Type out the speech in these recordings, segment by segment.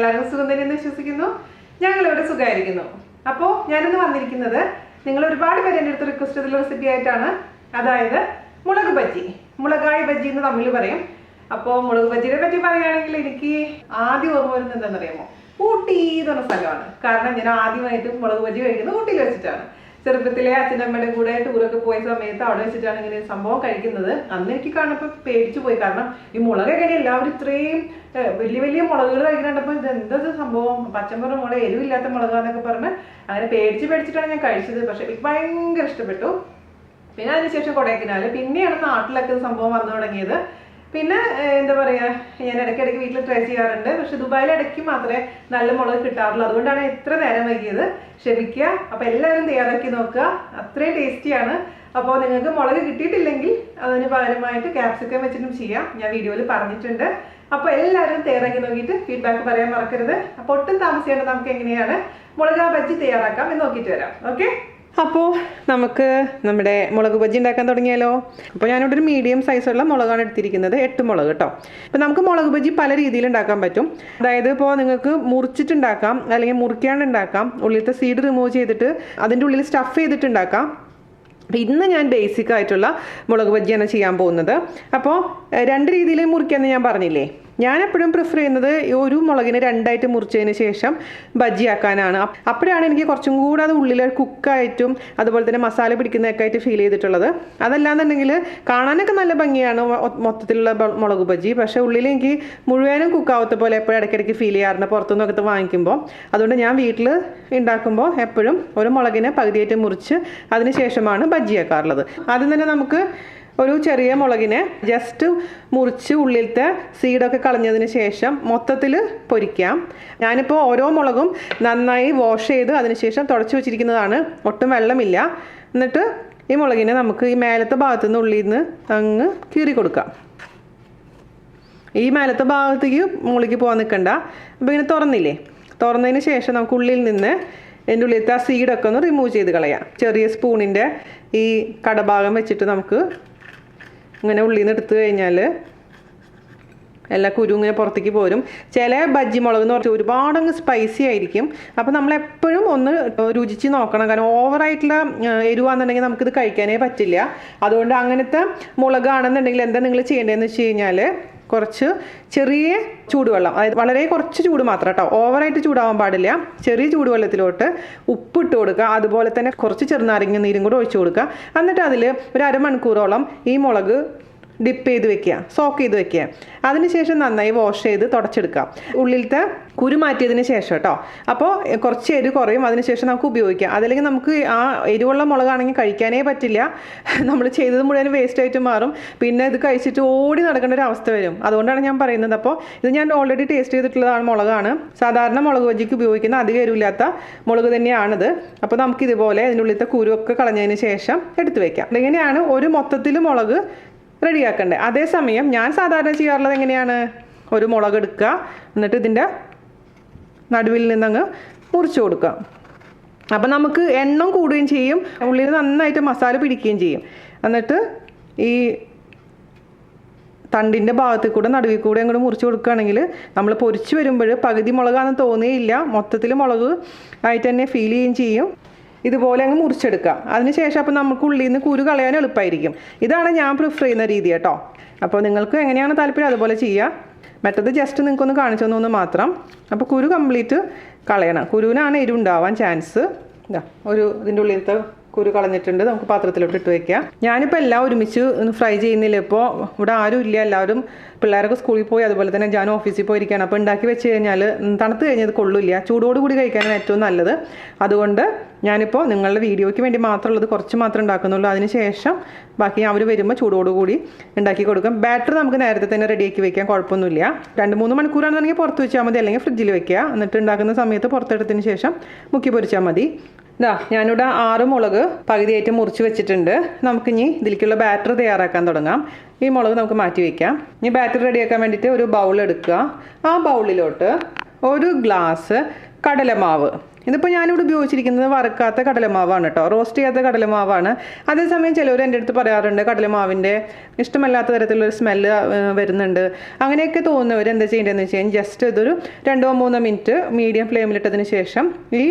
എല്ലാവർക്കും സുഖം തന്നെയെന്ന് വിശ്വസിക്കുന്നു. ഞങ്ങളിവിടെ സുഖമായിരിക്കുന്നു. അപ്പോൾ ഞാനിന്ന് വന്നിരിക്കുന്നത് നിങ്ങൾ ഒരുപാട് പേര് എന്റെ അടുത്ത് റിക്വസ്റ്റ് ചെയ്തുള്ള റെസിപ്പി ആയിട്ടാണ്. അതായത് മുളക് ബജ്ജി. മുളകായി ബജ്ജി എന്ന് തമ്മിൽ പറയും. അപ്പോൾ മുളക് ബജ്ജിനെ പറ്റി പറയുകയാണെങ്കിൽ എനിക്ക് ആദ്യം ഓർമ്മ വരുന്നത് എന്താണെന്നറിയാമോ? ഊട്ടി എന്ന് പറഞ്ഞ സ്ഥലമാണ്. കാരണം ഞാൻ ആദ്യമായിട്ട് മുളക് ബജ്ജി കഴിക്കുന്നത് ഊട്ടിയിൽ വെച്ചിട്ടാണ്. ചെറുപ്പത്തിലെ അച്ഛനമ്മയുടെ കൂടെ ടൂറൊക്കെ പോയ സമയത്ത് അവിടെ വെച്ചിട്ടാണ് ഇങ്ങനെ സംഭവം കഴിക്കുന്നത്. അന്ന് എനിക്ക് കാണുമ്പോൾ പേടിച്ചു പോയി. കാരണം ഈ മുളക് എങ്ങനെ എല്ലാവരും ഇത്രയും വലിയ വലിയ മുളകുകൾ കഴിക്കുന്നുണ്ടപ്പോൾ ഇത് എന്തത് സംഭവം പച്ചമുറ മുളക് എരിവില്ലാത്ത മുളക് എന്നൊക്കെ പറഞ്ഞ് അങ്ങനെ പേടിച്ച് പേടിച്ചിട്ടാണ് ഞാൻ കഴിച്ചത്. പക്ഷെ എനിക്ക് ഭയങ്കര ഇഷ്ടപ്പെട്ടു. പിന്നെ അതിനുശേഷം കൊടൈക്കനാൽ പിന്നെയാണ് നാട്ടിലൊക്കെ സംഭവം വന്നു തുടങ്ങിയത്. പിന്നെ എന്താ പറയാ ഞാൻ ഇടയ്ക്കിടയ്ക്ക് വീട്ടിൽ ട്രൈ ചെയ്യാറുണ്ട്. പക്ഷെ ദുബായിൽ ഇടയ്ക്ക് മാത്രമേ നല്ല മുളക് കിട്ടാറുള്ളൂ. അതുകൊണ്ടാണ് എത്ര നേരം വൈകിയത്. ക്ഷമിക്കുക. അപ്പൊ എല്ലാവരും തയ്യാറാക്കി നോക്കുക. അത്രയും ടേസ്റ്റിയാണ്. അപ്പോൾ നിങ്ങൾക്ക് മുളക് കിട്ടിയിട്ടില്ലെങ്കിൽ അതിന് പകരമായിട്ട് ക്യാപ്സിക്കം വെച്ചിട്ടും ചെയ്യാം. ഞാൻ വീഡിയോയിൽ പറഞ്ഞിട്ടുണ്ട്. അപ്പോൾ എല്ലാവരും തയ്യാറാക്കി നോക്കിയിട്ട് ഫീഡ്ബാക്ക് പറയാൻ മറക്കരുത്. അപ്പോൾ ഒട്ടും താമസിക്കേണ്ട നമുക്ക് എങ്ങനെയാണ് മുളക് ബജ്ജി തയ്യാറാക്കാം എന്ന് നോക്കിയിട്ട് വരാം. ഓക്കെ അപ്പോൾ നമുക്ക് നമ്മുടെ മുളക് ബജ്ജി ഉണ്ടാക്കാൻ തുടങ്ങിയാലോ? അപ്പോൾ ഞാനിവിടെ ഒരു മീഡിയം സൈസുള്ള മുളകാണ് എടുത്തിരിക്കുന്നത്. എട്ട് മുളക് കേട്ടോ. അപ്പോൾ നമുക്ക് മുളക് ബജ്ജി പല രീതിയിൽ ഉണ്ടാക്കാൻ പറ്റും. അതായത് ഇപ്പോൾ നിങ്ങൾക്ക് മുറിച്ചിട്ടുണ്ടാക്കാം അല്ലെങ്കിൽ മുറിക്കാണ്ട് ഉണ്ടാക്കാം ഉള്ളിലത്തെ സീഡ് റിമൂവ് ചെയ്തിട്ട് അതിന്റെ ഉള്ളിൽ സ്റ്റഫ് ചെയ്തിട്ടുണ്ടാക്കാം അപ്പോൾ ഇന്ന് ഞാൻ ബേസിക് ആയിട്ടുള്ള മുളക് ബജ്ജിയാണ് ചെയ്യാൻ പോകുന്നത്. അപ്പോൾ രണ്ട് രീതിയിൽ മുറിക്കാമെന്ന് ഞാൻ പറഞ്ഞില്ലേ? ഞാൻ എപ്പോഴും പ്രിഫർ ചെയ്യുന്നത് ഒരു മുളകിനെ രണ്ടായിട്ട് മുറിച്ചതിന് ശേഷം ബജിയാക്കാനാണ് അപ്പോഴാണ് എനിക്ക് കുറച്ചും കൂടെ അത് ഉള്ളിൽ കുക്കായിട്ടും അതുപോലെ തന്നെ മസാല പിടിക്കുന്നതൊക്കെ ആയിട്ട് ഫീൽ ചെയ്തിട്ടുള്ളത്. അതല്ലാന്നുണ്ടെങ്കിൽ കാണാനൊക്കെ നല്ല ഭംഗിയാണ് മൊത്തത്തിലുള്ള മുളക് ബജി പക്ഷേ ഉള്ളിൽ എനിക്ക് മുഴുവനും കുക്കാവത്ത പോലെ എപ്പോഴും ഇടയ്ക്കിടയ്ക്ക് ഫീൽ ചെയ്യാറുണ്ട് പുറത്തുനിന്നൊക്കെ വാങ്ങിക്കുമ്പോൾ അതുകൊണ്ട് ഞാൻ വീട്ടിൽ ഉണ്ടാക്കുമ്പോൾ എപ്പോഴും ഒരു മുളകിനെ പകുതിയായിട്ട് മുറിച്ച് അതിന് ശേഷമാണ് ബജിയാക്കാറുള്ളത് ആദ്യം തന്നെ നമുക്ക് ഒരു ചെറിയ മുളകിനെ ജസ്റ്റ് മുറിച്ച് ഉള്ളിലത്തെ സീഡൊക്കെ കളഞ്ഞതിന് ശേഷം മൊത്തത്തിൽ പൊരിക്കാം. ഞാനിപ്പോൾ ഓരോ മുളകും നന്നായി വാഷ് ചെയ്ത് അതിനുശേഷം തുടച്ച് വെച്ചിരിക്കുന്നതാണ്. ഒട്ടും വെള്ളമില്ല. എന്നിട്ട് ഈ മുളകിനെ നമുക്ക് ഈ മേലത്തെ ഭാഗത്തു നിന്ന് ഉള്ളിൽ നിന്ന് അങ്ങ് കീറി കൊടുക്കാം. ഈ മേലത്തെ ഭാഗത്തേക്ക് മുകളിലേക്ക് പോകാൻ നിൽക്കണ്ട അപ്പോൾ ഇങ്ങനെ തുറന്നില്ലേ? തുറന്നതിന് ശേഷം നമുക്ക് ഉള്ളിൽ നിന്ന് എന്റെ ഉള്ളിലത്തെ ആ സീഡൊക്കെ ഒന്ന് റിമൂവ് ചെയ്ത് കളയാം. ചെറിയ സ്പൂണിന്റെ ഈ കടഭാഗം വെച്ചിട്ട് നമുക്ക് ഇങ്ങനെ ഉള്ളിൽ നിന്ന് എടുത്തു കഴിഞ്ഞാൽ എല്ലാ കുരു ഇങ്ങനെ പുറത്തേക്ക് പോരും. ചില ബജ്ജി മുളക് എന്ന് പറഞ്ഞാൽ ഒരുപാട് അങ്ങ് സ്പൈസി ആയിരിക്കും. അപ്പോൾ നമ്മൾ എപ്പോഴും ഒന്ന് രുചിച്ച് നോക്കണം. കാരണം ഓവറായിട്ടുള്ള എരിവാണെന്നുണ്ടെങ്കിൽ നമുക്കിത് കഴിക്കാനേ പറ്റില്ല. അതുകൊണ്ട് അങ്ങനത്തെ മുളകാണെന്നുണ്ടെങ്കിൽ എന്താ നിങ്ങൾ ചെയ്യേണ്ടതെന്ന് വെച്ച് കഴിഞ്ഞാൽ കുറച്ച് ചെറിയ ചൂടുവെള്ളം അതായത് വളരെ കുറച്ച് ചൂട് മാത്രം കേട്ടോ ഓവറായിട്ട് ചൂടാവാൻ പാടില്ല. ചെറിയ ചൂടുവെള്ളത്തിലോട്ട് ഉപ്പിട്ട് കൊടുക്കുക. അതുപോലെ തന്നെ കുറച്ച് ചെറുനാരങ്ങ നീരും കൂടെ ഒഴിച്ചു കൊടുക്കുക. എന്നിട്ട് അതിൽ ഒരു അരമണിക്കൂറോളം ഈ മുളക് ഡിപ്പ് ചെയ്ത് വെക്കുക സോക്ക് ചെയ്ത് വെക്കുക. അതിനുശേഷം നന്നായി വാഷ് ചെയ്ത് തുടച്ചെടുക്കുക. ഉള്ളിലത്തെ കുരു മാറ്റിയതിന് ശേഷം കേട്ടോ അപ്പോൾ കുറച്ച് എരിവ് കുറയും അതിനുശേഷം നമുക്ക് ഉപയോഗിക്കാം. അതല്ലെങ്കിൽ നമുക്ക് ആ എരിവുള്ള മുളകാണെങ്കിൽ കഴിക്കാനേ പറ്റില്ല. നമ്മൾ ചെയ്തത് മുഴുവൻ വേസ്റ്റ് ആയിട്ട് മാറും. പിന്നെ ഇത് കഴിച്ചിട്ട് ഓടി നടക്കേണ്ട ഒരു അവസ്ഥ വരും. അതുകൊണ്ടാണ് ഞാൻ പറയുന്നത്. അപ്പോൾ ഇത് ഞാൻ ഓൾറെഡി ടേസ്റ്റ് ചെയ്തിട്ടുള്ളതാണ് മുളകാണ്. സാധാരണ മുളക് ബജ്ജിക്ക് ഉപയോഗിക്കുന്ന അധികം എരിവില്ലാത്ത മുളക് തന്നെയാണിത്. അപ്പോൾ നമുക്ക് ഇതുപോലെ ഇതിനുള്ളിലത്തെ കുരുവൊക്കെ കളഞ്ഞതിന് ശേഷം എടുത്തു വയ്ക്കാം ഇങ്ങനെയാണ് ഒരു മൊത്തത്തിൽ മുളക് റെഡിയാക്കണ്ടേ. അതേസമയം ഞാൻ സാധാരണ ചെയ്യാറുള്ളത് എങ്ങനെയാണ്? ഒരു മുളക് എടുക്കുക. എന്നിട്ട് ഇതിന്റെ നടുവിൽ നിന്നങ്ങ് മുറിച്ചു കൊടുക്കുക. അപ്പം നമുക്ക് എണ്ണം കൂടുകയും ചെയ്യും. ഉള്ളിൽ നന്നായിട്ട് മസാല പിടിക്കുകയും ചെയ്യും. എന്നിട്ട് ഈ തണ്ടിന്റെ ഭാഗത്ത് കൂടെ നടുവിൽ കൂടെ അങ്ങോട്ട് മുറിച്ച് കൊടുക്കുകയാണെങ്കിൽ നമ്മൾ പൊരിച്ച് വരുമ്പോൾ പകുതി മുളകാണെന്ന് തോന്നിയില്ല. മൊത്തത്തിൽ മുളക് ആയിട്ട് തന്നെ ഫീൽ ചെയ്യുകയും ചെയ്യും. ഇതുപോലെ അങ്ങ് മുറിച്ചെടുക്കാം അതിനുശേഷം അപ്പോൾ നമുക്ക് ഉള്ളിൽ നിന്ന് കുരു കളയാൻ എളുപ്പമായിരിക്കും ഇതാണ് ഞാൻ പ്രിഫർ ചെയ്യുന്ന രീതി കേട്ടോ. അപ്പോൾ നിങ്ങൾക്ക് എങ്ങനെയാണ് താല്പര്യം? അതുപോലെ ചെയ്യുക. മറ്റത് ജസ്റ്റ് നിങ്ങൾക്കൊന്ന് കാണിച്ചു തന്നു മാത്രം. അപ്പോൾ കുരു കംപ്ലീറ്റ് കളയണം. കുരുവിനാണ് എരിവുണ്ടാവാൻ ചാൻസ് ഇതാ ഒരു ഇതിന്റെ ഉള്ളിലത്തെ കുരു കളഞ്ഞിട്ടുണ്ട്. നമുക്ക് പാത്രത്തിലോട്ട് ഇട്ട് വയ്ക്കാം ഞാനിപ്പോൾ എല്ലാം ഒരുമിച്ച് ഫ്രൈ ചെയ്യുന്നില്ല. ഇപ്പോൾ ഇവിടെ ആരും ഇല്ല. എല്ലാവരും പിള്ളേരൊക്കെ സ്കൂളിൽ പോയി. അതുപോലെ തന്നെ ഞാൻ ഓഫീസിൽ പോയിരിക്കുകയാണ്. അപ്പോൾ ഉണ്ടാക്കി വെച്ച് കഴിഞ്ഞാൽ തണുത്ത് കഴിഞ്ഞത് കൊള്ളില്ല. ചൂടോടുകൂടി കഴിക്കാനാണ് ഏറ്റവും നല്ലത്. അതുകൊണ്ട് ഞാനിപ്പോൾ നിങ്ങളുടെ വീഡിയോയ്ക്ക് വേണ്ടി മാത്രമുള്ളത് കുറച്ച് മാത്രമേ ഉണ്ടാക്കുന്നുള്ളൂ. അതിനുശേഷം ബാക്കി അവർ വരുമ്പോൾ ചൂടോടുകൂടി ഉണ്ടാക്കി കൊടുക്കും. ബാറ്റർ നമുക്ക് നേരത്തെ തന്നെ റെഡിയാക്കി വെക്കാം കുഴപ്പമൊന്നുമില്ല. രണ്ട് മൂന്ന് മണിക്കൂറാണെന്നുണ്ടെങ്കിൽ പുറത്ത് വെച്ചാൽ മതി. അല്ലെങ്കിൽ ഫ്രിഡ്ജിൽ വെക്കുക. എന്നിട്ട് ഉണ്ടാക്കുന്ന സമയത്ത് പുറത്തെടുത്തതിന് ശേഷം മുക്കി പൊരിച്ചാൽ മതി. ഇതാ ഞാനിവിടെ ആറ് മുളക് പകുതിയായിട്ട് മുറിച്ച് വെച്ചിട്ടുണ്ട്. നമുക്കിനി ഇതിലേക്കുള്ള ബാറ്റർ തയ്യാറാക്കാൻ തുടങ്ങാം. ഈ മുളക് നമുക്ക് മാറ്റി വയ്ക്കാം ഇനി ബാറ്റർ റെഡിയാക്കാൻ വേണ്ടിയിട്ട് ഒരു ബൗൾ എടുക്കുക. ആ ബൗളിലോട്ട് ഒരു ഗ്ലാസ് കടലമാവ് ഇതിപ്പോൾ ഞാനിവിടെ ഉപയോഗിച്ചിരിക്കുന്നത് വറുക്കാത്ത കടലമാവാണ് കേട്ടോ റോസ്റ്റ് ചെയ്യാത്ത കടലമാവാണ്. അതേസമയം ചിലവർ എന്റെ അടുത്ത് പറയാറുണ്ട് കടലമാവിന്റെ ഇഷ്ടമല്ലാത്ത തരത്തിലുള്ളൊരു സ്മെല്ല് വരുന്നുണ്ട്. അങ്ങനെയൊക്കെ തോന്നുന്നവർ എന്താ ചെയ്യേണ്ടതെന്ന് വെച്ച് കഴിഞ്ഞാൽ ജസ്റ്റ് ഇതൊരു രണ്ടോ മൂന്നോ മിനിറ്റ് മീഡിയം ഫ്ലെയിമിലിട്ടതിന് ശേഷം ഈ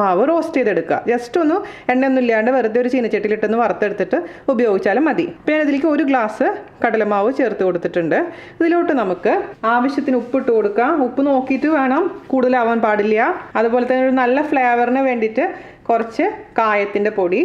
മാവ് റോസ്റ്റ് ചെയ്തെടുക്കുക. ജസ്റ്റ് ഒന്ന് എണ്ണയൊന്നും ഇല്ലാണ്ട് വെറുതെ ഒരു ചീനച്ചട്ടിയിലിട്ടൊന്ന് വറുത്തെടുത്തിട്ട് ഉപയോഗിച്ചാലും മതി. പിന്നെ ഇതിലേക്ക് ഒരു ഗ്ലാസ് കടലമാവ് ചേർത്ത് കൊടുത്തിട്ടുണ്ട്. ഇതിലോട്ട് നമുക്ക് ആവശ്യത്തിന് ഉപ്പിട്ട് കൊടുക്കാം. ഉപ്പ് നോക്കിയിട്ട് വേണം. കൂടുതലാവാൻ പാടില്ല. അതുപോലെ തന്നെ ഒരു നല്ല ഫ്ലേവറിന് വേണ്ടിയിട്ട് കുറച്ച് കായത്തിന്റെ പൊടി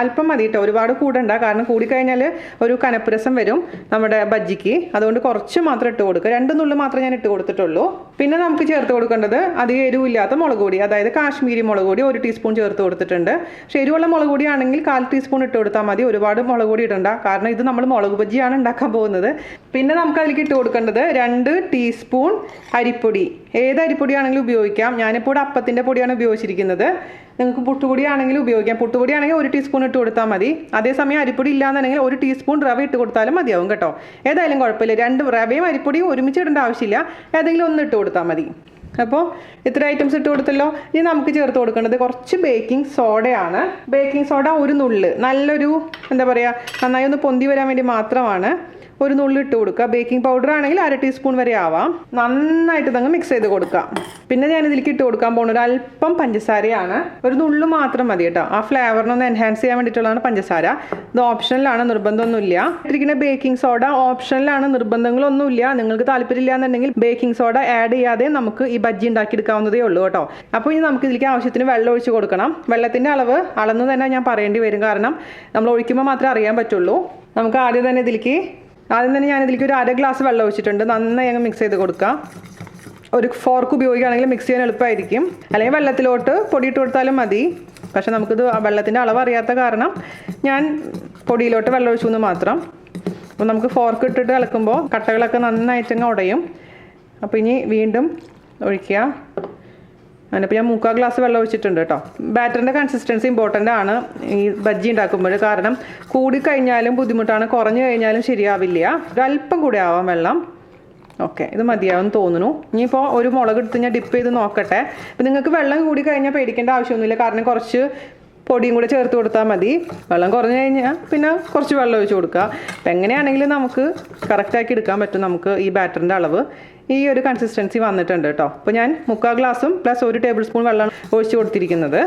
അല്പം മതി കേട്ടോ ഒരുപാട് കൂടണ്ട. കാരണം കൂടിക്കഴിഞ്ഞാൽ ഒരു കനപ്പുരസം വരും നമ്മുടെ ബജ്ജിക്ക്. അതുകൊണ്ട് കുറച്ച് മാത്രം ഇട്ട് കൊടുക്കുക രണ്ട് നുള്ളു മാത്രമേ ഞാൻ ഇട്ട് കൊടുത്തിട്ടുള്ളൂ. പിന്നെ നമുക്ക് ചേർത്ത് കൊടുക്കേണ്ടത് അധികം എരിവില്ലാത്ത മുളക് പൊടി. അതായത് കാശ്മീരി മുളക് പൊടി ഒരു ടീസ്പൂൺ ചേർത്ത് കൊടുത്തിട്ടുണ്ട്. പക്ഷേ എരിവുള്ള മുളക് പൊടി കാൽ ടീസ്പൂൺ ഇട്ട് കൊടുത്താൽ മതി. ഒരുപാട് മുളക് പൊടി ഇടണ്ട. കാരണം ഇത് നമ്മൾ മുളക് ബജ്ജിയാണ് ഉണ്ടാക്കാൻ പോകുന്നത്. പിന്നെ നമുക്ക് അതിലേക്ക് ഇട്ട് കൊടുക്കേണ്ടത് രണ്ട് ടീസ്പൂൺ അരിപ്പൊടി. ഏത് അരിപ്പൊടിയാണെങ്കിലും ഉപയോഗിക്കാം. ഞാനിപ്പോൾ അപ്പത്തിന്റെ പൊടിയാണ് ഉപയോഗിച്ചിരിക്കുന്നത്. നിങ്ങൾക്ക് പുട്ടുപൊടി ആണെങ്കിൽ ഉപയോഗിക്കാം. പുട്ടുപൊടി ആണെങ്കിൽ ഒരു ടീസ്പൂൺ ഇട്ട് കൊടുത്താൽ മതി. അതേസമയം അരിപ്പൊടി ഇല്ലാന്നുണ്ടെങ്കിൽ ഒരു ടീസ്പൂൺ റവ ഇട്ട് കൊടുത്താലും മതിയാവും കേട്ടോ. ഏതായാലും കുഴപ്പമില്ല. രണ്ട് റവയും അരിപ്പൊടിയും ഒരുമിച്ച് ഇടേണ്ട ആവശ്യമില്ല. ഏതെങ്കിലും ഒന്ന് ഇട്ട് കൊടുത്താൽ മതി. അപ്പോൾ ഇത്ര ഐറ്റംസ് ഇട്ട് കൊടുത്തല്ലോ. ഇനി നമുക്ക് ചേർത്ത് കൊടുക്കേണ്ടത് കുറച്ച് ബേക്കിംഗ് സോഡയാണ് ബേക്കിംഗ് സോഡ ഒരു നുള്ള്. നല്ലൊരു എന്താ പറയുക നന്നായി ഒന്ന് പൊന്തി വരാൻ വേണ്ടി മാത്രമാണ്. ഒരു നുള്ളി ഇട്ട് കൊടുക്കുക. ബേക്കിംഗ് പൗഡർ ആണെങ്കിൽ അര ടീസ്പൂൺ വരെ ആവാം. നന്നായിട്ട് ഇതങ്ങ് മിക്സ് ചെയ്ത് കൊടുക്കാം. പിന്നെ ഞാൻ ഇതിലേക്ക് ഇട്ട് കൊടുക്കാൻ പോകുന്നത് ഒരു അല്പം പഞ്ചസാരയാണ്. ഒരു നുള്ളു മാത്രം മതി കേട്ടോ. ആ ഫ്ലേവറിനൊന്ന് എൻഹാൻസ് ചെയ്യാൻ വേണ്ടിയിട്ടുള്ളതാണ് പഞ്ചസാര. ഇത് ഓപ്ഷനിലാണ് നിർബന്ധമൊന്നുമില്ല. ഇട്ടിരിക്കുന്ന ബേക്കിംഗ് സോഡ ഓപ്ഷനിലാണ് നിർബന്ധങ്ങളൊന്നുമില്ല. നിങ്ങൾക്ക് താല്പര്യമില്ല എന്നുണ്ടെങ്കിൽ ബേക്കിംഗ് സോഡ ആഡ് ചെയ്യാതെ നമുക്ക് ഈ ബജ്ജി ഉണ്ടാക്കിയെടുക്കാവുന്നതേ ഉള്ളൂ കേട്ടോ. അപ്പോൾ ഇനി നമുക്ക് ഇതിലേക്ക് ആവശ്യത്തിന് വെള്ളം ഒഴിച്ച് കൊടുക്കണം. വെള്ളത്തിന്റെ അളവ് അളന്ന് തന്നെ ഞാൻ പറയേണ്ടി വരും. കാരണം നമ്മൾ ഒഴിക്കുമ്പോൾ മാത്രമേ അറിയാൻ പറ്റുള്ളൂ. നമുക്ക് ആദ്യം തന്നെ ഇതിലേക്ക് ആദ്യം തന്നെ ഞാനിതിലേക്ക് ഒരു അര ഗ്ലാസ് വെള്ളം ഒഴിച്ചിട്ടുണ്ട്. നന്നായി അങ്ങ് മിക്സ് ചെയ്ത് കൊടുക്കാം ഒരു ഫോർക്ക് ഉപയോഗിക്കുകയാണെങ്കിൽ മിക്സ് ചെയ്യാൻ എളുപ്പമായിരിക്കും. അല്ലെങ്കിൽ വെള്ളത്തിലോട്ട് പൊടിയിട്ട് കൊടുത്താലും മതി. പക്ഷെ നമുക്കിത് വെള്ളത്തിന്റെ അളവ് അറിയാത്ത കാരണം ഞാൻ പൊടിയിലോട്ട് വെള്ളം ഒഴിച്ചു എന്ന് മാത്രം. അപ്പോൾ നമുക്ക് ഫോർക്ക് ഇട്ടിട്ട് ഇളക്കുമ്പോൾ കട്ടകളൊക്കെ നന്നായിട്ടങ്ങ് ഉടയും. അപ്പോൾ ഇനി വീണ്ടും ഒഴിക്കുക. അതിനിപ്പോൾ ഞാൻ മുക്കാൽ ഗ്ലാസ് വെള്ളം ഒഴിച്ചിട്ടുണ്ട് കേട്ടോ. ബാറ്ററിന്റെ കൺസിസ്റ്റൻസി ഇമ്പോർട്ടന്റ് ആണ്. ഈ ബജ്ജി ഉണ്ടാക്കുമ്പോൾ കാരണം കൂടി കഴിഞ്ഞാലും ബുദ്ധിമുട്ടാണ്. കുറഞ്ഞു കഴിഞ്ഞാലും ശരിയാവില്ല. ഒരല്പം കൂടി ആവാം വെള്ളം. ഓക്കെ ഇത് മതിയാവും തോന്നുന്നു. ഇനിയിപ്പോൾ ഒരു മുളക് എടുത്ത് ഞാൻ ഡിപ്പ് ചെയ്ത് നോക്കട്ടെ. അപ്പം നിങ്ങൾക്ക് വെള്ളം കൂടി കഴിഞ്ഞാൽ പേടിക്കേണ്ട ആവശ്യമൊന്നുമില്ല. കാരണം കുറച്ച് പൊടിയും കൂടെ ചേർത്ത് കൊടുത്താൽ മതി. വെള്ളം കുറഞ്ഞു കഴിഞ്ഞാൽ പിന്നെ കുറച്ച് വെള്ളം ഒഴിച്ച് കൊടുക്കുക. അപ്പം എങ്ങനെയാണെങ്കിലും നമുക്ക് കറക്റ്റാക്കി എടുക്കാൻ പറ്റും നമുക്ക് ഈ ബാറ്ററിന്റെ അളവ്. ഈ ഒരു കൺസിസ്റ്റൻസി വന്നിട്ടുണ്ട് കേട്ടോ അപ്പോൾ ഞാൻ മുക്കാൽ ഗ്ലാസും പ്ലസ് ഒരു ടേബിൾ സ്പൂൺ വെള്ളം ഒഴിച്ച് കൊടുത്തിരിക്കുന്നത്.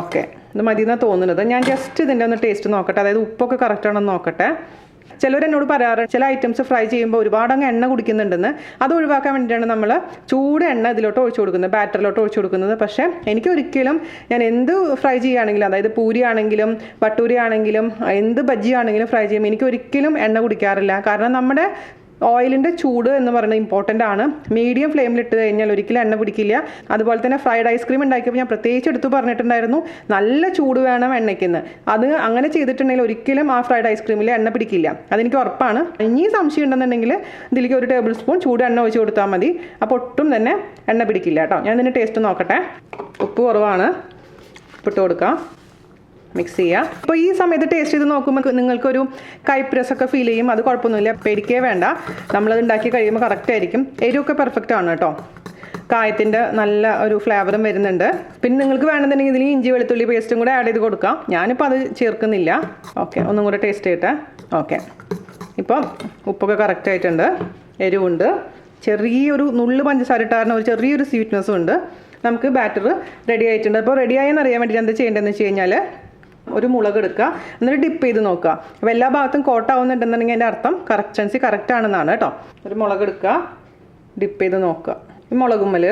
ഓക്കെ ഇത് മതി എന്നാണ് തോന്നുന്നത്. ഞാൻ ജസ്റ്റ് ഇതിന്റെ ഒന്ന് ടേസ്റ്റ് നോക്കട്ടെ. അതായത് ഉപ്പൊക്കെ കറക്റ്റ് ആണെന്ന് നോക്കട്ടെ. ചിലർ എന്നോട് പറയാറുണ്ട് ചില ഐറ്റംസ് ഫ്രൈ ചെയ്യുമ്പോൾ ഒരുപാട് അങ്ങ് എണ്ണ കുടിക്കുന്നുണ്ടെന്ന്. അത് ഒഴിവാക്കാൻ വേണ്ടിയിട്ടാണ് നമ്മൾ ചൂട് എണ്ണ ഇതിലോട്ട് ഒഴിച്ചു കൊടുക്കുന്നത് ബാറ്ററിലോട്ട് ഒഴിച്ചു കൊടുക്കുന്നത്. പക്ഷേ എനിക്ക് ഒരിക്കലും ഞാൻ എന്ത് ഫ്രൈ ചെയ്യുകയാണെങ്കിലും അതായത് പൂരി ആണെങ്കിലും ബട്ടൂരി ആണെങ്കിലും എന്ത് ബജ്ജി ആണെങ്കിലും ഫ്രൈ ചെയ്യുമ്പോൾ എനിക്ക് ഒരിക്കലും എണ്ണ കുടിക്കാറില്ല. കാരണം നമ്മുടെ ഓയിലിന്റെ ചൂട് എന്ന് പറയുന്നത് ഇമ്പോർട്ടന്റ് ആണ്. മീഡിയം ഫ്ലെയിമിൽ ഇട്ട് കഴിഞ്ഞാൽ ഒരിക്കലും എണ്ണ പിടിക്കില്ല. അതുപോലെ തന്നെ ഫ്രൈഡ് ഐസ്ക്രീം ഉണ്ടാക്കിയപ്പോൾ ഞാൻ പ്രത്യേകിച്ച് എടുത്തു പറഞ്ഞിട്ടുണ്ടായിരുന്നു നല്ല ചൂട് വേണം എണ്ണയ്ക്കുന്ന്. അത് അങ്ങനെ ചെയ്തിട്ടുണ്ടെങ്കിൽ ഒരിക്കലും ആ ഫ്രൈഡ് ഐസ്ക്രീമിൽ എണ്ണ പിടിക്കില്ല. അതെനിക്ക് ഉറപ്പാണ്. ഇനി സംശയം ഉണ്ടെന്നുണ്ടെങ്കിൽ ഇതിലേക്ക് ഒരു ടേബിൾ സ്പൂൺ ചൂട് എണ്ണ ഒഴിച്ച് കൊടുത്താൽ മതി. അപ്പോൾ ഒട്ടും തന്നെ എണ്ണ പിടിക്കില്ല കേട്ടോ. ഞാൻ ഇതിന്റെ ടേസ്റ്റ് നോക്കട്ടെ. ഉപ്പ് കുറവാണ്. ഉപ്പിട്ട് കൊടുക്കാം. മിക്സ് ചെയ്യുക അപ്പോൾ ഈ സമയത്ത് ടേസ്റ്റ് ചെയ്ത് നോക്കുമ്പോൾ നിങ്ങൾക്കൊരു കൈപ്രസൊക്കെ ഫീൽ ചെയ്യും. അത് കുഴപ്പമൊന്നുമില്ല. പേടിക്കേ വേണ്ട. നമ്മളത് ഉണ്ടാക്കി കഴിയുമ്പോൾ കറക്റ്റ് ആയിരിക്കും. എരിവൊക്കെ പെർഫെക്റ്റ് ആണ് കേട്ടോ. കായത്തിന്റെ നല്ല ഒരു ഫ്ലേവറും വരുന്നുണ്ട്. പിന്നെ നിങ്ങൾക്ക് വേണമെന്നുണ്ടെങ്കിൽ ഇതിൽ ഇഞ്ചി വെളുത്തുള്ളി പേസ്റ്റും കൂടെ ആഡ് ചെയ്ത് കൊടുക്കാം. ഞാനിപ്പോൾ അത് ചേർക്കുന്നില്ല. ഓക്കെ ഒന്നും കൂടെ ടേസ്റ്റ് ചെയ്യട്ടെ. ഓക്കെ ഇപ്പം ഉപ്പൊക്കെ കറക്റ്റ് ആയിട്ടുണ്ട്. എരിവുണ്ട്. ചെറിയൊരു നുള്ളു പഞ്ചസാര ഇട്ടാറിന് ഒരു ചെറിയൊരു സ്വീറ്റ്നെസ്സും ഉണ്ട്. നമുക്ക് ബാറ്റർ റെഡി ആയിട്ടുണ്ട്. അപ്പോൾ റെഡി ആയെന്ന് അറിയാൻ വേണ്ടിയിട്ട് എന്താ ചെയ്യേണ്ടതെന്ന് വെച്ച് കഴിഞ്ഞാൽ ഒരു മുളക് എടുക്കുക. എന്നിട്ട് ഡിപ്പ് ചെയ്ത് നോക്കുക. അപ്പോൾ എല്ലാ ഭാഗത്തും കോട്ടാവുന്നുണ്ടെന്നുണ്ടെങ്കിൽ അതിന്റെ അർത്ഥം കറക്റ്റൻസി കറക്റ്റ് ആണെന്നാണ് കേട്ടോ. ഒരു മുളക് എടുക്കുക. ഡിപ്പ് ചെയ്ത് നോക്കുക. ഈ മുളകുമ്മൽ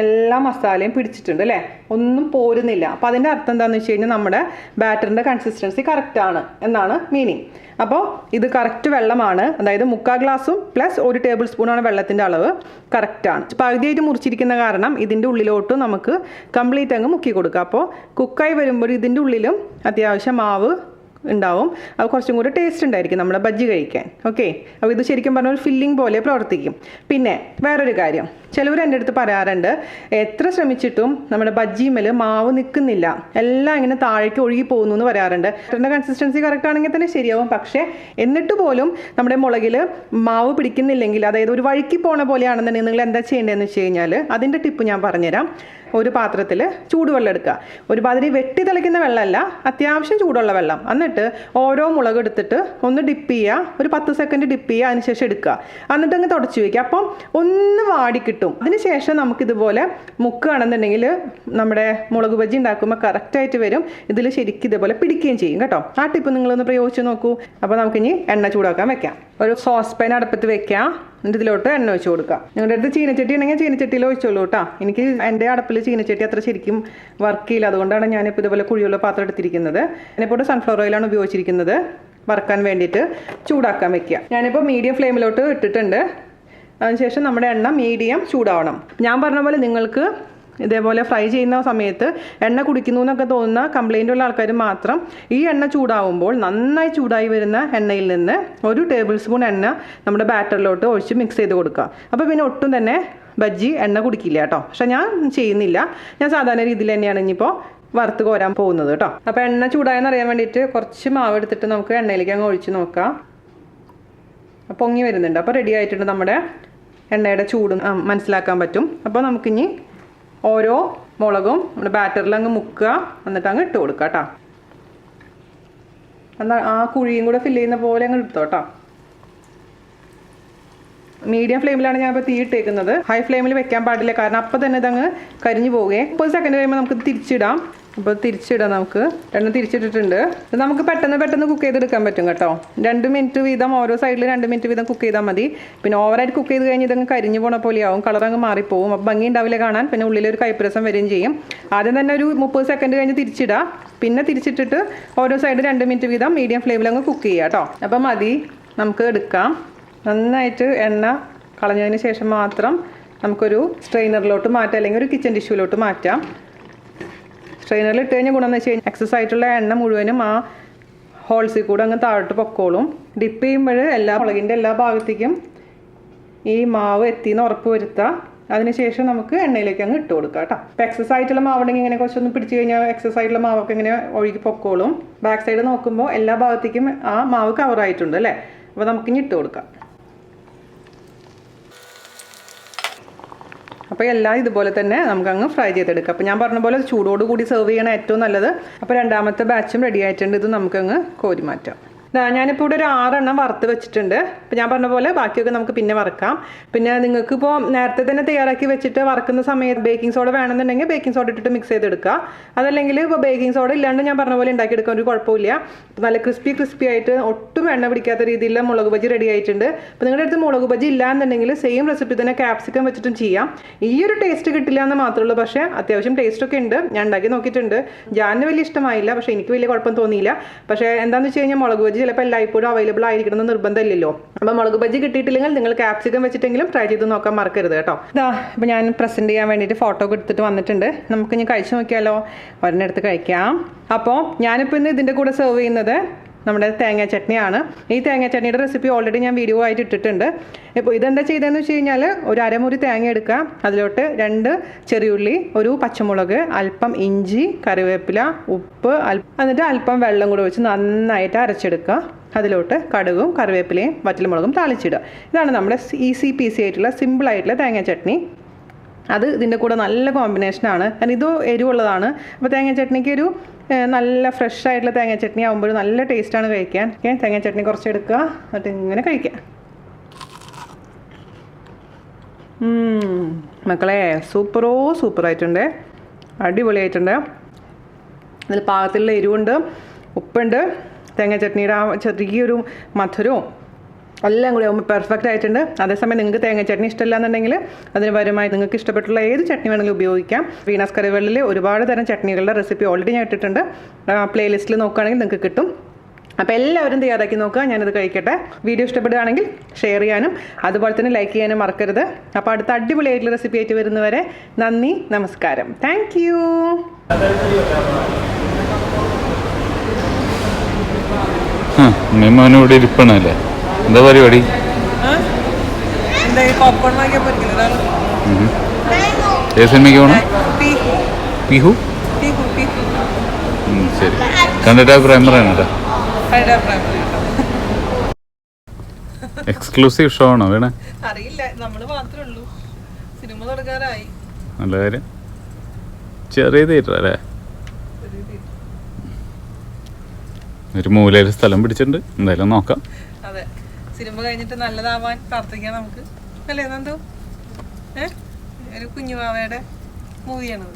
എല്ലാ മസാലയും പിടിച്ചിട്ടുണ്ട് അല്ലേ? ഒന്നും പോരുന്നില്ല. അപ്പം അതിന്റെ അർത്ഥം എന്താണെന്ന് വെച്ച് കഴിഞ്ഞാൽ നമ്മുടെ ബാറ്ററിന്റെ കൺസിസ്റ്റൻസി കറക്റ്റാണ് എന്നാണ് മീനിങ് അപ്പോൾ ഇത് കറക്റ്റ് വെള്ളമാണ്. അതായത് മുക്കാൽ ഗ്ലാസും പ്ലസ് ഒരു ടേബിൾ സ്പൂണാണ് വെള്ളത്തിന്റെ അളവ് കറക്റ്റാണ് പകുതിയായിട്ട് മുറിച്ചിരിക്കുന്ന കാരണം ഇതിന്റെ ഉള്ളിലോട്ട് നമുക്ക് കംപ്ലീറ്റ് അങ്ങ് മുക്കി കൊടുക്കുക അപ്പോൾ കുക്കായി വരുമ്പോൾ ഇതിന്റെ ഉള്ളിലും അത്യാവശ്യം മാവ് ഉണ്ടാവും. അത് കുറച്ചും കൂടി ടേസ്റ്റ് ഉണ്ടായിരിക്കും നമ്മുടെ ബജ്ജി കഴിക്കാൻ. ഓക്കെ അപ്പോൾ ഇത് ശരിക്കും പറഞ്ഞാൽ ഒരു ഫില്ലിംഗ് പോലെ പ്രവർത്തിക്കും. പിന്നെ വേറൊരു കാര്യം. ചിലവർ എന്റെ അടുത്ത് പറയാറുണ്ട് എത്ര ശ്രമിച്ചിട്ടും നമ്മുടെ ബജ്ജിമേൽ മാവ് നിൽക്കുന്നില്ല. എല്ലാം ഇങ്ങനെ താഴേക്ക് ഒഴുകി പോകുന്നു എന്ന് പറയാറുണ്ട്. അതിന്റെ കൺസിസ്റ്റൻസി കറക്റ്റ് ആണെങ്കിൽ തന്നെ ശരിയാവും. പക്ഷേ എന്നിട്ട് പോലും നമ്മുടെ മുളകിൽ മാവ് പിടിക്കുന്നില്ലെങ്കിൽ അതായത് ഒരു വഴുക്കി പോണ പോലെയാണെന്നുണ്ടെങ്കിൽ നിങ്ങൾ എന്താ ചെയ്യേണ്ടതെന്ന് വെച്ച് കഴിഞ്ഞാൽ അതിന്റെ ടിപ്പ് ഞാൻ പറഞ്ഞുതരാം. ഒരു പാത്രത്തിൽ ചൂടുവെള്ളം എടുക്കുക. ഒരു ഒരുമാതിരി വെട്ടി തിളയ്ക്കുന്ന വെള്ളമല്ല അത്യാവശ്യം ചൂടുള്ള വെള്ളം. എന്നിട്ട് ഓരോ മുളക് എടുത്തിട്ട് ഒന്ന് ഡിപ്പ് ചെയ്യുക. ഒരു പത്ത് സെക്കൻഡ് ഡിപ്പ് ചെയ്യുക അതിനുശേഷം എടുക്കുക. എന്നിട്ട് അങ്ങ് തുടച്ചു വയ്ക്കുക അപ്പം ഒന്ന് വാടി കിട്ടും. അതിനുശേഷം നമുക്കിതുപോലെ മുക്കുകയാണെന്നുണ്ടെങ്കിൽ നമ്മുടെ മുളക് ബജ്ജി ഉണ്ടാക്കുമ്പോൾ കറക്റ്റായിട്ട് വരും. ഇതിൽ ശരിക്കും ഇതുപോലെ പിടിക്കുകയും ചെയ്യും. കേട്ടോ? ആ ടിപ്പ് നിങ്ങളൊന്ന് പ്രയോഗിച്ച് നോക്കൂ. അപ്പോൾ നമുക്കിനി എണ്ണ ചൂടാക്കാൻ വെക്കാം. ഒരു സോസ് പാൻ അടുപ്പത്ത് വെക്കുക എന്നിട്ട് ഇതിലോട്ട് എണ്ണ ഒഴിച്ച് കൊടുക്കുക നിങ്ങളുടെ അടുത്ത് ചീനച്ചട്ടി ഉണ്ടെങ്കിൽ ചീനച്ചട്ടിയിൽ ഒഴിച്ചോളൂ കേട്ടോ എനിക്ക് എന്റെ അടുപ്പിൽ ചീനച്ചട്ടി അത്ര ശരിക്കും വർക്ക് ചെയ്യില്ല. അതുകൊണ്ടാണ് ഞാനിപ്പോൾ ഇതുപോലെ കുഴിയുള്ള പാത്രം എടുത്തിരിക്കുന്നത്. എന്നെപ്പോട്ട് സൺഫ്ലവർ ഓയിലാണ് ഉപയോഗിച്ചിരിക്കുന്നത്. വറുക്കാൻ വേണ്ടിയിട്ട് ചൂടാക്കാൻ വെക്കുക ഞാനിപ്പോൾ മീഡിയം ഫ്ലെയിമിലോട്ട് ഇട്ടിട്ടുണ്ട്. അതിനുശേഷം നമ്മുടെ എണ്ണ മീഡിയം ചൂടാവണം. ഞാൻ പറഞ്ഞ പോലെ നിങ്ങൾക്ക് ഇതേപോലെ ഫ്രൈ ചെയ്യുന്ന സമയത്ത് എണ്ണ കുടിക്കുന്നു എന്നൊക്കെ തോന്നുന്ന കംപ്ലൈന്റ് ഉള്ള ആൾക്കാർ മാത്രം ഈ എണ്ണ ചൂടാവുമ്പോൾ നന്നായി ചൂടായി വരുന്ന എണ്ണയിൽ നിന്ന് ഒരു ടേബിൾ സ്പൂൺ എണ്ണ നമ്മുടെ ബാറ്ററിലോട്ട് ഒഴിച്ച് മിക്സ് ചെയ്ത് കൊടുക്കുക. അപ്പോൾ പിന്നെ ഒട്ടും തന്നെ ബജ്ജി എണ്ണ കുടിക്കില്ല കേട്ടോ. പക്ഷെ ഞാൻ ചെയ്യുന്നില്ല. ഞാൻ സാധാരണ രീതിയിൽ തന്നെയാണ് ഇനിയിപ്പോൾ വറുത്ത് കോരാൻ പോകുന്നത് കേട്ടോ. അപ്പോൾ എണ്ണ ചൂടായെന്ന് അറിയാൻ വേണ്ടിയിട്ട് കുറച്ച് മാവ് എടുത്തിട്ട് നമുക്ക് എണ്ണയിലേക്ക് അങ്ങ് ഒഴിച്ച് നോക്കാം. പൊങ്ങി വരുന്നുണ്ട്. അപ്പോൾ റെഡി ആയിട്ടുണ്ട് നമ്മുടെ എണ്ണയുടെ ചൂട് മനസ്സിലാക്കാൻ പറ്റും. അപ്പോൾ നമുക്കിനി ഓരോ മുളകും നമ്മുടെ ബാറ്ററിൽ അങ്ങ് മുക്കുക. എന്നിട്ട് അങ്ങ് ഇട്ട് കൊടുക്കുക കേട്ടോ എന്നാൽ ആ കുഴിയും കൂടെ ഫില്ല് ചെയ്യുന്ന പോലെ അങ്ങ് എടുത്തോ കേട്ടോ മീഡിയം ഫ്ലെയിമിലാണ് ഞാൻ ഇപ്പോൾ തീ ഇട്ടേക്കുന്നത്. ഹൈ ഫ്ലെയിമിൽ വെക്കാൻ പാടില്ല. കാരണം അപ്പോൾ തന്നെ ഇതങ്ങ് കരിഞ്ഞു പോവുകയെ. മുപ്പത് സെക്കൻഡ് കഴിയുമ്പോൾ നമുക്ക് തിരിച്ചിടാം. അപ്പോൾ തിരിച്ചിടാം നമുക്ക്. രണ്ടും തിരിച്ചിട്ടിട്ടുണ്ട്. നമുക്ക് പെട്ടെന്ന് പെട്ടെന്ന് കുക്ക് ചെയ്തെടുക്കാൻ പറ്റും കേട്ടോ. രണ്ട് മിനിറ്റ് വീതം ഓരോ സൈഡിൽ രണ്ട് മിനിറ്റ് വീതം കുക്ക് ചെയ്താൽ മതി. പിന്നെ ഓവറായിട്ട് കുക്ക് ചെയ്ത് കഴിഞ്ഞ് ഇതങ്ങ് കരിഞ്ഞു പോണ പോലെയാവും കളർ അങ്ങ് മാറിപ്പോവും. അപ്പോൾ ഭംഗി ഉണ്ടാവില്ല കാണാൻ. പിന്നെ ഉള്ളിലൊരു കൈപ്പരസം വരികയും ചെയ്യും. ആദ്യം തന്നെ ഒരു മുപ്പത് സെക്കൻഡ് കഴിഞ്ഞ് തിരിച്ചിടാം. പിന്നെ തിരിച്ചിട്ടിട്ട് ഓരോ സൈഡ് രണ്ട് മിനിറ്റ് വീതം മീഡിയം ഫ്ലെയിമിൽ അങ്ങ് കുക്ക് ചെയ്യുക കേട്ടോ. അപ്പോൾ മതി. നമുക്ക് എടുക്കാം. നന്നായിട്ട് എണ്ണ കളഞ്ഞതിന് ശേഷം മാത്രം നമുക്കൊരു സ്ട്രെയിനറിലോട്ട് മാറ്റാം. അല്ലെങ്കിൽ ഒരു കിച്ചൺ ടിഷ്യൂലോട്ട് മാറ്റാം. സ്ട്രെയിനറിൽ ഇട്ട് കഴിഞ്ഞാൽ ഗുണം എന്ന് വെച്ച് കഴിഞ്ഞാൽ എക്സസ് ആയിട്ടുള്ള എണ്ണ മുഴുവനും ആ ഹോൾസിൽ കൂടെ അങ്ങ് താഴോട്ട് പൊക്കോളും. ഡിപ്പ് ചെയ്യുമ്പോൾ എല്ലാ മുളകിന്റെ എല്ലാ ഭാഗത്തേക്കും ഈ മാവ് എത്തിയെന്ന് ഉറപ്പ് വരുത്തുക അതിനുശേഷം നമുക്ക് എണ്ണയിലേക്ക് അങ്ങ് ഇട്ട് കൊടുക്കാം കേട്ടോ. അപ്പോൾ എക്സസ് ആയിട്ടുള്ള മാവുണ്ടെങ്കിൽ ഇങ്ങനെ കുറച്ചൊന്ന് പിടിച്ച് കഴിഞ്ഞാൽ എക്സസ് ആയിട്ടുള്ള മാവൊക്കെ ഇങ്ങനെ ഒഴുകി പൊക്കോളും. ബാക്ക് സൈഡ് നോക്കുമ്പോൾ എല്ലാ ഭാഗത്തേക്കും ആ മാവ് കവറായിട്ടുണ്ട് അല്ലേ? അപ്പോൾ നമുക്കിനി ഇട്ട് കൊടുക്കാം. അപ്പോൾ എല്ലാം ഇതുപോലെ തന്നെ നമുക്ക് അങ്ങ് ഫ്രൈ ചെയ്തെടുക്കാം. അപ്പോൾ ഞാൻ പറഞ്ഞ പോലെ ചൂടോട് കൂടി സെർവ് ചെയ്യണ ഏറ്റവും നല്ലത്. അപ്പോൾ രണ്ടാമത്തെ ബാച്ചും റെഡി ആയിട്ടുണ്ട്. ഇത് നമുക്കങ്ങ് കോരി മാറ്റാം. ഞാനിപ്പോൾ ഇവിടെ ഒരു ആറെണ്ണം വറുത്ത് വെച്ചിട്ടുണ്ട്. അപ്പോൾ ഞാൻ പറഞ്ഞ പോലെ ബാക്കിയൊക്കെ നമുക്ക് പിന്നെ വറുക്കാം. പിന്നെ നിങ്ങൾക്ക് ഇപ്പോൾ നേരത്തെ തന്നെ തയ്യാറാക്കി വെച്ചിട്ട് വറുക്കുന്ന സമയത്ത് ബേക്കിംഗ് സോഡ വേണമെന്നുണ്ടെങ്കിൽ ബേക്കിംഗ് സോഡ ഇട്ടിട്ട് മിക്സ് ചെയ്തെടുക്കുക അതല്ലെങ്കിൽ ഇപ്പോൾ ബേക്കിംഗ് സോഡ ഇല്ലാണ്ട് ഞാൻ പറഞ്ഞ പോലെ ഉണ്ടാക്കിയെടുക്കാൻ ഒരു കുഴപ്പമില്ല. നല്ല ക്രിസ്പി ക്രിസ്പി ആയിട്ട് ഒട്ടും എണ്ണ പിടിക്കാത്ത രീതിയിലുള്ള മുളക് ബജി റെഡി ആയിട്ടുണ്ട്. അപ്പോൾ നിങ്ങളുടെ അടുത്ത് മുളക് ബജി ഇല്ലാന്നുണ്ടെങ്കിൽ സെയിം റെസിപ്പി തന്നെ ക്യാപ്സിക്കം വെച്ചിട്ടും ചെയ്യാം. ഈ ഒരു ടേസ്റ്റ് കിട്ടില്ല എന്ന് മാത്രമേ ഉള്ളൂ. പക്ഷേ അത്യാവശ്യം ടേസ്റ്റ് ഒക്കെ ഉണ്ട്. ഞാൻ ഉണ്ടാക്കി നോക്കിയിട്ടുണ്ട്. ജാനിന് വലിയ ഇഷ്ടമായില്ല. പക്ഷേ എനിക്ക് വലിയ കുഴപ്പം തോന്നിയില്ല. പക്ഷേ എന്താണെന്ന് വെച്ച് കഴിഞ്ഞാൽ മുളക് ബജി ചിലപ്പോൾ എല്ലായ്പ്പോഴും അവൈലബിൾ ആയിരിക്കണം എന്ന് നിർബന്ധമില്ലല്ലോ. അപ്പോൾ മുളക് ബജ്ജി കിട്ടിയിട്ടില്ലെങ്കിൽ നിങ്ങൾ ക്യാപ്സിക്കം വെച്ചിട്ടെങ്കിലും ട്രൈ ചെയ്ത് നോക്കാൻ മറക്കരുത് കേട്ടോ. ഇതാ ഇപ്പോൾ ഞാൻ പ്രസന്റ് ചെയ്യാൻ വേണ്ടിയിട്ട് ഫോട്ടോ എടുത്തിട്ട് വന്നിട്ടുണ്ട്. നമുക്ക് ഇനി കഴിച്ചു നോക്കിയാലോ? ഒരെണ്ണെടുത്ത് കഴിക്കാം. അപ്പോൾ ഞാനിപ്പോൾ ഇന്ന് ഇതിന്റെ കൂടെ സെർവ് ചെയ്യുന്നത് നമ്മുടെ തേങ്ങ ചട്നിയാണ്. ഈ തേങ്ങ ചട്നിയുടെ റെസിപ്പി ഓൾറെഡി ഞാൻ വീഡിയോ ആയിട്ട് ഇട്ടിട്ടുണ്ട്. ഇപ്പോൾ ഇതെന്താ ചെയ്തതെന്ന് വെച്ച് കഴിഞ്ഞാൽ ഒരു അരമുറി തേങ്ങ എടുക്കുക. അതിലോട്ട് രണ്ട് ചെറിയുള്ളി ഒരു പച്ചമുളക് അല്പം ഇഞ്ചി കറിവേപ്പില ഉപ്പ് എന്നിട്ട് അല്പം വെള്ളം കൂടെ വെച്ച് നന്നായിട്ട് അരച്ചെടുക്കുക. അതിലോട്ട് കടുകും കറിവേപ്പിലയും വറ്റൽമുളകും താളിച്ചിടുക. ഇതാണ് നമ്മുടെ ഈസി പീസി ആയിട്ടുള്ള സിമ്പിൾ ആയിട്ടുള്ള തേങ്ങ ചട്നി. അത് ഇതിന്റെ കൂടെ നല്ല കോമ്പിനേഷനാണ് കാരണം ഇത് എരിവുള്ളതാണ്. അപ്പോൾ തേങ്ങ ചട്നിക്ക് ഒരു നല്ല ഫ്രഷ് ആയിട്ടുള്ള തേങ്ങ ചട്നി ആകുമ്പോൾ നല്ല ടേസ്റ്റാണ് കഴിക്കാൻ. ഓക്കെ തേങ്ങ ചട്നി കുറച്ച് എടുക്കുക. എന്നിട്ട് ഇങ്ങനെ കഴിക്കാം. ഉം, മക്കളെ സൂപ്പറോ സൂപ്പറായിട്ടുണ്ട് അടിപൊളിയായിട്ടുണ്ട്. അതിൽ പാകത്തിലുള്ള എരിവുണ്ട് ഉപ്പുണ്ട് തേങ്ങ ചട്നിയുടെ ആ ചെറിയൊരു മധുരവും എല്ലാം കൂടി ആകുമ്പോൾ പെർഫെക്റ്റ് ആയിട്ടുണ്ട്. അതേസമയം നിങ്ങൾക്ക് തേങ്ങ ചട്നി ഇഷ്ടമില്ല എന്നുണ്ടെങ്കിൽ അതിന് പരമായി നിങ്ങൾക്ക് ഇഷ്ടപ്പെട്ടുള്ള ഏത് ചട്നി വേണമെങ്കിലും ഉപയോഗിക്കാം. വീണാസ് കറികളിൽ ഒരുപാട് തരം ചട്നികളുടെ റെസിപ്പി ഓൾറെഡി ഞാൻ ഇട്ടിട്ടുണ്ട്. പ്ലേലിസ്റ്റിൽ നോക്കുകയാണെങ്കിൽ നിങ്ങൾക്ക് കിട്ടും. അപ്പോൾ എല്ലാവരും തയ്യാറാക്കി നോക്കുക. ഞാനത് കഴിക്കട്ടെ. വീഡിയോ ഇഷ്ടപ്പെടുകയാണെങ്കിൽ ഷെയർ ചെയ്യാനും അതുപോലെ തന്നെ ലൈക്ക് ചെയ്യാനും മറക്കരുത്. അപ്പോൾ അടുത്ത അടിപൊളിയായിട്ടുള്ള റെസിപ്പി ആയിട്ട് വരുന്നവരെ നന്ദി നമസ്കാരം. താങ്ക് യു ഇവിടെ ഇരിപ്പണല്ലേ? എന്താ പരിപാടി. ഏത് സിനിമയ്ക്ക് പോകണം പിഹു? ശരി. കണ്ടിട്ട് അഭിപ്രായം പറയണം കേട്ടോ. എക്സ്ക്ലൂസീവ് ഷോ ആണോ വേണേ? അറിയില്ല നമ്മൾ മാത്രമേ ഉള്ളൂ. സിനിമ തുടങ്ങാറായി. നല്ല കാര്യം. ചെറിയ തിയേറ്റർ അല്ലേ? ഒരു മൂലയിൽ സ്ഥലം പിടിച്ചിട്ടുണ്ട്. എന്തായാലും നോക്കാം. സിനിമ കഴിഞ്ഞിട്ട് നല്ലതാവാൻ പ്രാർത്ഥിക്കാം നമുക്ക്. അല്ലേ നന്ദു? ഏ? ഒരു കുഞ്ഞുമാവയുടെ മൂവിയാണത്